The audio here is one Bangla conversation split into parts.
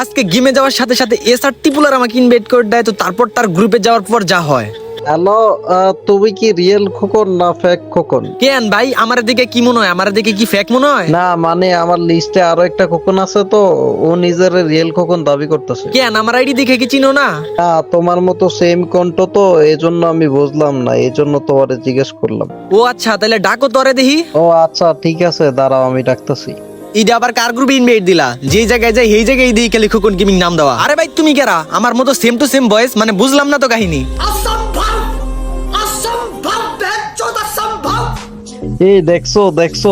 আজকে গেমে যাওয়ার সাথে সাথে এস আর টিপুলার আমাকে ইনভাইট করে দেয় তো তারপর তার গ্রুপে যাওয়ার পর যা হয়। হ্যালো তুমি কি রিয়েল খোকন না ফেক খোকন? কেন ভাই আমার দিকে কি মনে হয়? আমার দিকে কি ফেক মনে হয়? না মানে আমার লিস্টে আরও একটা খোকন আছে তো ও নিজের রিয়েল খোকন দাবি করতেছে। কেন? আমার আইডি দেখে কি চিনো না? না তোমার মতো সেম কণ্ঠ তো এজন্য আমি বুঝলাম না এজন্য তোমারে জিজ্ঞেস করলাম। ও আচ্ছা তাহলে ডাকো তরে দেখি। ও আচ্ছা ঠিক আছে দাঁড়াও আমি ডাকতেছি। ইডা আবার কার গ্রুপে ইনভাইট দিলা? যে জায়গায় যাই, সেই জায়গায় দিয়ে খেলে খোকন গেমিং নাম দেওয়া। আরে ভাই, তুমি কেরা? আমার মতো সেম টু সেম বয়স মানে বুঝলাম না তো কাহিনী। এই দেখছ দেখছ,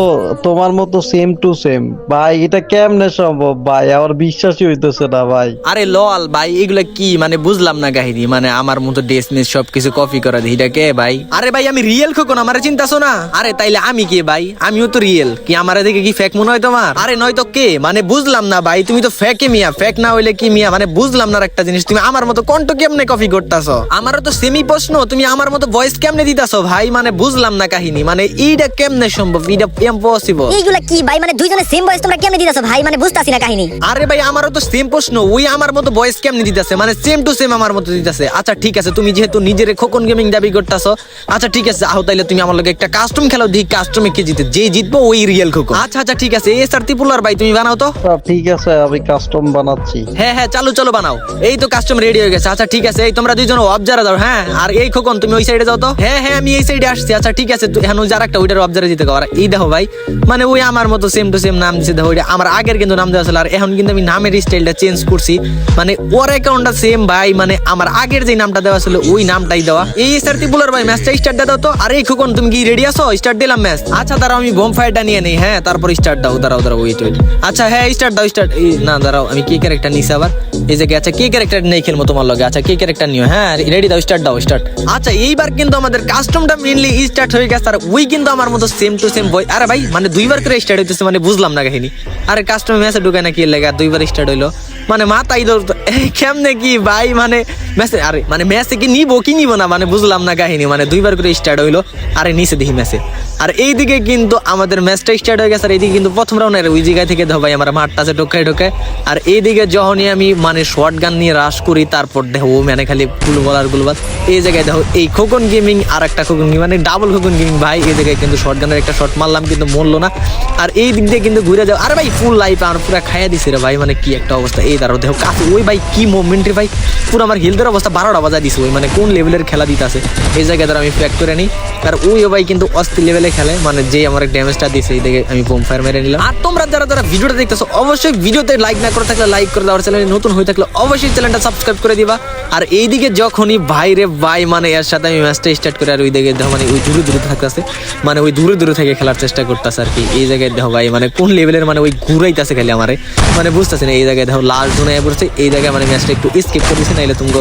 তোমার মতো সেম টু সেম ভাই, এটা কেমনে সম্ভব ভাই? আমার বিশ্বাসই হইতেছে না ভাই। আরে লল ভাই, এগুলা কি? মানে বুঝলাম না কাহিনী মানে আমার মতো ড্রেস মিস সবকিছু কপি করা দিই এটা কে ভাই? আরে ভাই, আমি রিয়েল খোকন, আমার চিন্তাছো না? আরে তাইলে আমি কে ভাই? আমিও তো রিয়েল কি আমার দেখে কি ফেক মনে হয় তোমার? আরে নয় তো কে? মানে বুঝলাম না ভাই, তুমি তো ফেকে মিয়া। ফেক না হইলে কি মিয়া? মানে বুঝলাম না একটা জিনিস, তুমি আমার মতো কণ্ঠ কেমনে কপি করতাছো? আমারও তো সেমি প্রশ্ন তুমি আমার মতো ভয়েস কেমনে দিতাছো ভাই? মানে বুঝলাম না কাহিনী মানে এইটা কেমনে সম্ভব? এটা ইম্পসিবল এইগুলা কি ভাই? মানে দুইজনের সেম বয়স তোমরা কেমনে দিতেছো ভাই? মানে বুঝতাছি না কাহিনী। আরে ভাই আমারও তো সেম প্রশ্ন। ওই আমার মতো ভয়েস কেমনে দিতেছে? মানে সেম টু সেম আমার মতো দিতেছে। আচ্ছা ঠিক আছে তুমি যেহেতু নিজের খোকন গেমিং দাবি করতেছো আচ্ছা ঠিক আছে আহ তাইলে তুমি আমার লগে একটা কাস্টম খেলো দিই কাস্টমে কে জিতে। যে জিতবো ওই রিয়েল খোকন। আচ্ছা আচ্ছা ঠিক আছে। এস আর ত্রিপুলার ভাই তুমি বানাও তো। আচ্ছা, ঠিক আছে আমি কাস্টম বানাচ্ছি। হ্যাঁ হ্যাঁ চালু চলো বানাও। এই তো কাস্টম রেডি হয়ে গেছে। আচ্ছা ঠিক আছে এই তোমরা দুইজন অবজারে দাও হ্যাঁ? আর এই খোকন তুমি ওই সাইডে যাও তো। হ্যাঁ হ্যাঁ আমি এই সাইডে আসছি। আচ্ছা ঠিক আছে এখন যার একটা ওইটার অবজারে দিতে গো আর এই দেখো ভাই মানে ওই আমার মতো সেম টু সেম নাম দিছে, দেখো আমার আগের কিন্তু নাম দেওয়া ছিল, আর এখন কিন্তু আমি নামের স্টাইলটা চেঞ্জ করছি। মানে ওর অ্যাকাউন্টটা সেম ভাই মানে আমার আগের যে নামটা দেওয়া ছিল, ওই নামটাই দেওয়া। এই সার্টি বুলার ভাই ম্যাচটা স্টার্ট দাও তো। আর খোকন, তুমি কি রেডি আছো? স্টার্ট দিলাম ম্যাচ আচ্ছা দাঁড়াও, আমি বোম ফায়ারটা নিয়ে নেই। হ্যাঁ তারপর স্টার্ট দাও, দাঁড়াও দাঁড়াও ওয়েট ওয়েট আচ্ছা হ্যাঁ স্টার্ট দাও স্টার্ট না, দাঁড়াও, আমি কি ক্যারেক্টার নিছি আবার? এই যে আচ্ছা কি ক্যারেক্টার নেই খেলব তোমার লগে? আচ্ছা কি ক্যারেক্টার নিও? হ্যাঁ রেডি দাও স্টার্ট দাও স্টার্ট আচ্ছা এইবার কিন্তু আমাদের কাস্টমটা মেনলি স্টার্ট হয়ে গেছে, আর ওই কিন্তু আমার মতো সেম টু সেম বই আরে ভাই মানে দুইবার করে স্টার্ট হইতেছে মানে বুঝলাম না কাহিনী। আরে কাস্টম মেসে ঢুকে না কি লাগে? দুইবার স্টার্ট হইল। মানে মাথায় ধরতো কেমনে কি ভাই মানে ম্যাচে আরে মানে ম্যাচে কি নিবো কি নিবো না? মানে বুঝলাম না কাহিনী মানে দুইবার করে স্টার্ট হইল। আরে, নিচে দেখি ম্যাচে আর এইদিকে কিন্তু আমাদের ম্যাচটা স্টার্ট হয়ে গেছে, আর এইদিকে কিন্তু প্রথম রাউন্ডের ওই জায়গা থেকে ভাই, আমার মাঠটা আছে ঢোকায় ঢোকায়। আর এইদিকে যখনই আমি মানে শর্ট গান নিয়ে রাশ করি, তারপর দেখো মানে খালি গুলবল আর গুলবাল এই জায়গায় দেখো, এই খোকন গেমিং আর একটা খোকন গেমিং মানে ডাবল খোকন গেমিং ভাই, এই জায়গায় কিন্তু শর্ট গানের একটা শট মারলাম, কিন্তু মরলো না। আর এই দিক দিয়ে কিন্তু ঘুরে যাও। আরে ভাই ফুল লাইফ আমার পুরো খাইয়া দিছে রে ভাই মানে কি একটা অবস্থা। এই দাঁড়ো দেখো কাছে ওই ভাই, কি মুভমেন্ট রে ভাই। পুরো আমার হেলথের অবস্থা বারোটা বাজা দিছে মানে কোন লেভেলের খেলা দিতে আছে এই জায়গায় দ্বারা আমি প্যাক করে নিই। আর ওই ভাই কিন্তু অস্থির লেভেলে খেলে। মানে যে আমার ড্যামেজটা দিছে, এই দিকে আমি বোম ফায়ার মেরে নিলাম। আর তোমরা যারা যারা ভিডিওটা দেখতেছো, অবশ্যই ভিডিওতে লাইক না করে থাকলে লাইক করে দেওয়ার চ্যানেলে নতুন হয়ে থাকলে অবশ্যই চ্যানেলটা সাবস্ক্রাইব করে দিবা। আর এইদিকে যখনই ভাই রে ভাই মানে এর সাথে আমি ম্যাচটা স্টার্ট করে, আর ওই দিকে মানে ওই দূরে দূরে থাকতেছে। মানে ওই দূরে দূরে থেকে খেলার চেষ্টা করতেছে আর কি। এই জায়গায় দেখো ভাই মানে কোন লেভেলের মানে ওই ঘুরাইতেছে খালি আমারে। মানে বুঝতেছি না, এই জায়গায় দেখো লাস্ট জোনে পড়ছে, এই জায়গায় মানে ম্যাচটা একটু স্কিপ করে দিছে নাইলে তুমি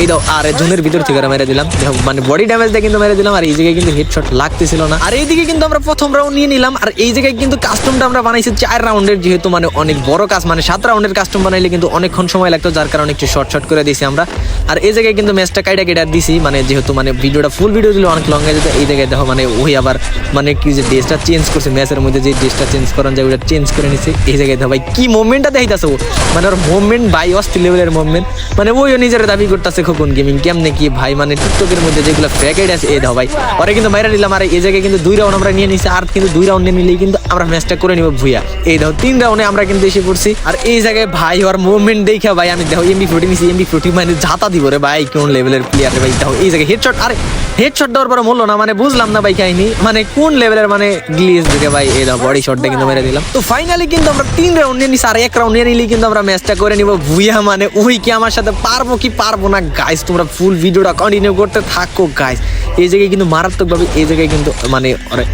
এই দাও আর জোনের ভিতর থেকে মেরে দিলাম। দেখো মানে বডি ড্যামেজ দিয়ে কিন্তু মেরে দিলাম, আর এই জায়গায় কিন্তু হেডশট লাগতেছিল না। আর এইদিকে কিন্তু আমরা প্রথম রাউন্ড নিয়ে নিলাম। আর এই জায়গায় কিন্তু কাস্টমটা আমরা বানাইছি চার রাউন্ডের যেহেতু মানে অনেক বড় কাজ মানে সাত রাউন্ডের কাস্টম বানাইলে কিন্তু অনেকক্ষণ সময় লাগতো, যার কারণে একটু শর্ট শর্ট করে দিয়েছি আমরা। আর এই জায়গায় কিন্তু ম্যাচটা কাইটা কেটে দিছি মানে যেহেতু মানে ভিডিওটা ফুল ভিডিও দিলে অনেক লং হয়ে যেত, এই জায়গায় দেখো মানে ওই আবার মানে কি যে ড্রেসটা চেঞ্জ করছে ম্যাচের মধ্যে যে ড্রেসটা চেঞ্জ করান যায় ওটা চেঞ্জ করে নিছে, এই জায়গায় দেখো ভাই কি মুভমেন্টটা দেখাইতেছে। ও মানে ওর মুভমেন্ট ভাই অস্থির লেভেলের মুভমেন্ট মানে ওইও নিজের দাবি করতেছে খোকন গেমিং কেমনে কি ভাই মানে টিকটকের মধ্যে যেগুলো প্যাকেট আছে, এই দাও ভাই, ওরা কিন্তু বাইরে নিলাম, আর এই জায়গায় কিন্তু দুই রাউন্ড আমরা নিয়ে নিছি, আর কিন্তু দুই রাউন্ডে নিলেই কিন্তু আমরা ম্যাচটা করে নিব ভুইয়া। এই দেখো, তিন রাউন্ডে আমরা কিন্তু এসে পড়ছি, আর এই জায়গায় ভাই, ওর মুভমেন্ট দেখে ভাই, আমি দেখো এমবি ফোর্টি নিছি এমবি ফোর্টি মানে ঝাতা দিব রে ভাই, কোন লেভেলের প্লেয়ার রে ভাই, দেখো এই জায়গায় হেডশট আরে হেডশট দেওয়ার পরে মরলো না মানে বুঝলাম না ভাই কাহিনী মানে কোন লেভেলের মানে গ্লিজ দেখে ভাই, এই দাও বডি শটটা কিন্তু মেরে দিলাম। তো ফাইনালি কিন্তু আমরা তিন রাউন্ড নিয়ে নিছি, আর এক রাউন্ড নিয়ে নিলেই কিন্তু আমরা ম্যাচটা করে নিব ভুইয়া মানে ওই কি আমার সাথে পারব কি পারব না গাইস তোমরা ফুল ভিডিওটা কন্টিনিউ করতে থাকো গাইস এই জায়গায় কিন্তু মারাত্মক ভাবে এই জায়গায় কিন্তু মানে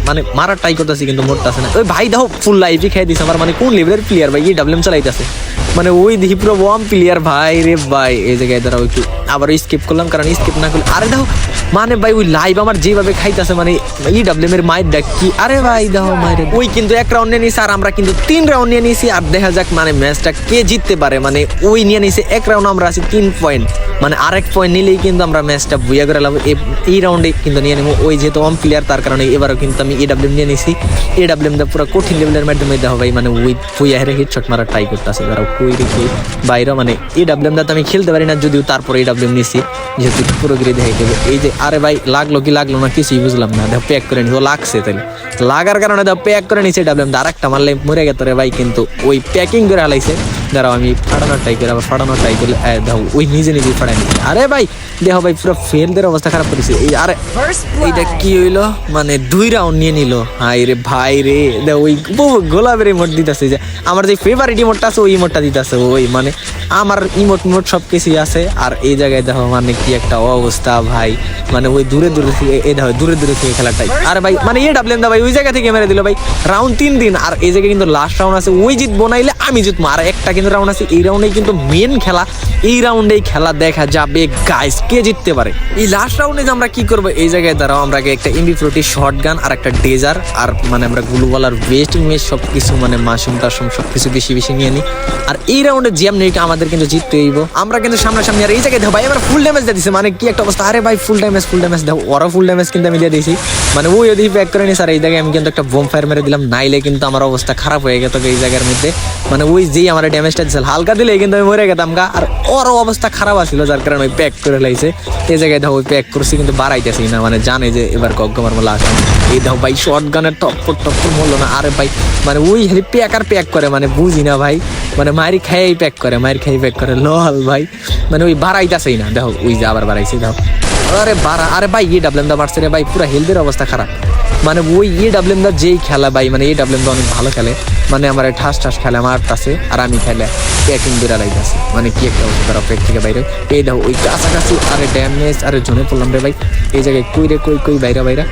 মানে মারার ট্রাই করতেছি কিন্তু মরতেছে না। ওই ভাই ফুল লাইফই খেয়ে দিছে আমার মানে কোন লেভেলের প্লেয়ার ভাই এই ডাবলিএম চালাইতেছে। মানে ওই প্লেয়ার ভাই রে ভাই, এই জায়গায় একটু, আবার স্কিপ করলাম, কারণ স্কিপ না করলে, আরে দেখো মানে ভাই ওই লাইভ আমার যেভাবে খাইতেছে মানে ই ডাবলিএম এর মায়ের আরে ভাই দেখো, মায়ের ওই কিন্তু এক রাউন্ড নিয়ে নিছি, আর আমরা কিন্তু তিন রাউন্ড নিয়ে নিছি, আর দেখা যাক মানে ম্যাচটা কে জিততে পারে। মানে ওই নিয়ে নিছে, এক রাউন্ড আমরা আছি তিন পয়েন্ট মানে আরেক পয়েন্ট নিলেই কিন্তু আমরা ম্যাচটা বুয়া করে এই রাউন্ডে কিন্তু নিয়ে নেব, ওই যেহেতু অম প্লেয়ার তার কারণে এবারও কিন্তু আমি এডাব্লিউ নিয়ে নিছি। দা পুরো কঠিন লেভেলের মাধ্যমে দেখো ভাই মানে ফুইয়া হেরে হিটশট মারা ট্রাই করতেছে তারা কুই রেখে বাইরে মানে এডাব্লিউ দা তো আমি খেলতে পারি না, যদিও তারপরে এডাব্লিউ নিছি, যেহেতু পুরোপুরি দেখে দেবে এই যে, আরে ভাই, লাগল কি লাগল না, কিছুই বুঝলাম না, দেখো প্যাক করে নিও লাগছে তাহলে লাগার কারণে দেখো প্যাক করে নিছে ডাবলাম আর একটা মারলে মরে গেত রে ভাই, কিন্তু ওই প্যাকিং করে হালাইছে। দাঁড়াও আমি ফাটানোর ট্রাই করে আবার ফাটানোর ট্রাই করলে এ, ওই নিজে নিজে ফাটাই নিচ্ছে আরে ভাই দেখো ভাই পুরো ফেলদের অবস্থা খারাপ করেছে। এই আরে এইটা কি হইল? মানে দুই রাউন্ড নিয়ে নিল। হাই রে ভাই রে দেখ ওই গোলাপের ইমোট দিতেছে যে আমার যে ফেভারিট ইমোটটা আছে ওই ইমোটটা দিতেছে ওই মানে আমার ইমোট ইমোট সব কিছুই আছে, আর এই জায়গায় দেখো মানে কি একটা অবস্থা ভাই। মানে ওই দূরে দূরে থেকে এ দেখো, দূরে দূরে থেকে খেলাটাই। আর ভাই মানে এ ডাবলেন দা ভাই, ওই জায়গা থেকে মেরে দিল ভাই। রাউন্ড তিন দিন, আর এই জায়গায় কিন্তু লাস্ট রাউন্ড আছে, ওই জিতবো নাইলে আমি জিতবো। আর একটা কিন্তু রাউন্ড আছে, এই রাউন্ডে কিন্তু মেন খেলা। এই রাউন্ডেই খেলা দেখা যাবে গাইস কে জিততে পারে? এই লাস্ট রাউন্ডে আমরা কি করব, এই জায়গায় দাঁড়াও, আমরা একটা ইন্ডি ফ্লোটি শর্ট গান আর একটা ডেজার আর মানে আমরা গ্লুবালার ওয়েস্ট ইমেজ সব কিছু মানে মাশরুম টাসুম সব কিছু বেশি বেশি নিয়ে নিই। আর এই রাউন্ডে জিএম নেই আমাদের কিন্তু জিততে হইব। আমরা কিন্তু সামনাসামনি আর এই জায়গায় দেখো ভাই, আমরা ফুল ড্যামেজ দিয়ে দিছি। মানে কি একটা অবস্থা? আরে ভাই ফুল ড্যামেজ ফুল ড্যামেজ দেখো ওরা ফুল ড্যামেজ কিন্তু আমি দিয়ে দিয়েছি মানে ওই ওদিকে প্যাক করে নিস আর এই জায়গায় আমি কিন্তু একটা বোম ফায়ার মেরে দিলাম। নাইলে কিন্তু আমার অবস্থা খারাপ হয়ে গেত এই জায়গার মধ্যে। মানে ওই যেই আমার ড্যামেজটা দিছিল হালকা দিলে কিন্তু আমি মরে গেতাম গা। আর ওরও অবস্থা খারাপ আছিল, যার কারণে ওই প্যাক করে লাইছে। এই জায়গায় দেখো ওই প্যাক করছি, কিন্তু বাড়াইতেছি না। মানে জানে যে এবার কগ্গমার মোলা আসে এই দেখো ভাই শর্ট গানের টপ্পর টপ্পর মরলো না। আরে ভাই মানে ওই হেলি প্যাক আর প্যাক করে মানে বুঝি না ভাই। মানে মারি খেয়েই প্যাক করে মারি খেয়েই প্যাক করে। লহাল ভাই মানে ওই বাড়াইতেছেই না। দেখো, ওই যে আবার বাড়াইছে, দেখো। আরে বারা। আরে ভাই ডাবলেন দা মারছে রে ভাই, পুরো হেলদের অবস্থা খারাপ। মানে ওই ডাবলেন দা যেই খেলা ভাই মানে এই ডাবলেন দা অনেক ভালো খেলে। মানে আমার ঠাস ঠাস খেলে আমার কাছে আর আমি খেলে প্যাকিং বেড়া লাইতেছে। মানে কি একটা অবস্থা তারা পেট থেকে বাইরে। এই দেখো, ওই কাছাকাছি আরে ড্যামেজ আরে জোনে পড়লাম রে ভাই। এই জায়গায় কই রে কই কই বাইরা বাইরে।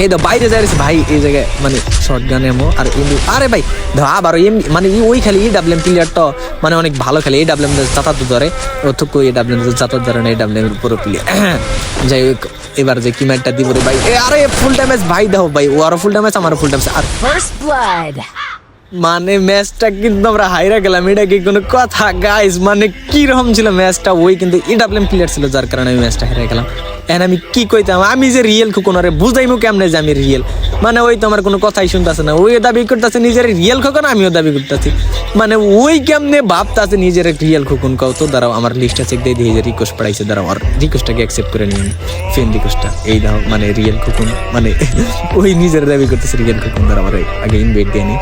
এই তো বাইরে যাই ভাই এই জায়গায় মানে শর্ট গান এমো আর এমনি আরে ভাই ধর আবার এমনি মানে ওই খেলে এই ডাবলেম প্লেয়ারটা মানে অনেক ভালো খেলে। এই ডাবলেম চাতাত ধরে অথক এই ডাবলেম চাতাত ধরে না এই ডাবলেম পুরো প্লেয়ার যাই হোক এবার যে কি ম্যাচটা দিব রে ভাই। এ আরে ফুল ড্যামেজ ভাই দাও ভাই ওরও ফুল ড্যামেজ আমারও ফুল ড্যামেজ আর First blood. মানে ম্যাচটা কিন্তু আমরা হাইরা গেলাম এটা কি কোনো কথা? গাইস মানে কি রকম ছিল ম্যাচটা ওই কিন্তু ইডাবলেম প্লেয়ার ছিল যার কারণে আমি ম্যাচটা হেরে গেলাম। এখন আমি কি কইতাম? আমি যে রিয়েল খোকন আরে বুঝাইমু কেমনে যে আমি রিয়েল মানে ওই তো আমার কোনো কথাই শুনতেছে না। ওই দাবি করতেছে, নিজের রিয়েল খোকন, আমিও দাবি করতেছি। মানে ওই কেমনে ভাবতাছে নিজের রিয়েল খোকন কাউ তো? দাঁড়াও, আমার লিস্টটা চেক দিয়ে দিয়ে রিকোয়েস্ট পড়াইছে দাঁড়াও, আর রিকোয়েস্টটাকে অ্যাকসেপ্ট করে নিয়ে ফেন রিকোয়েস্টটা এই দাও মানে রিয়েল খোকন মানে ওই নিজের দাবি করতেছে রিয়েল খোকন, দাঁড়াও আমার আগে ইনভাইট দিয়ে নি।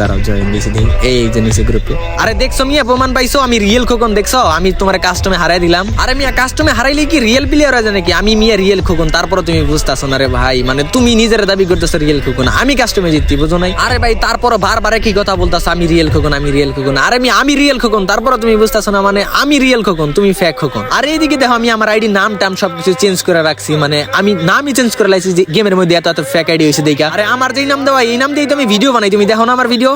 দাঁড়াও জয়েন দিয়েছি দেখি। এই গ্রুপে আরে দেখছ মিয়া, প্রমাণ পাইছো? আমি রিয়েল খোকন, দেখছ? আমি তোমার কাস্টমে হারাই দিলাম। আরে মিয়া কাস্টমে হারাইলে কি রিয়েল প্লেয়ার নাকি? আমি মিয়া রিয়েল খোকন তারপরে তুমি বুঝতেছো না রে ভাই। মানে তুমি নিজের দাবি করতেছো রিয়েল খোকন, আমি কাস্টমে বুঝো নাই? আরে ভাই তারপরে কি কথা বলতাছো? আমি রিয়েল খোকন, আমি রিয়েল খোকন। আরে আমি আমি রিয়েল খোকন তারপরে তুমি বুঝতেছো না মানে আমি রিয়েল খোকন, তুমি ফেক খোকন। আর এইদিকে দেখো, আমি আমার আইডি নাম, টাম সবকিছু চেঞ্জ করে রাখছি। মানে আমি নামই চেঞ্জ করে লাইছি যে গেমের মধ্যে এত এত ফেক আইডি হয়েছে, দেখা। আরে আমার যেই নাম দেওয়া, এই নাম দিয়েই তো আমি ভিডিও বানাই। তুমি দেখো না আমার ভিডিও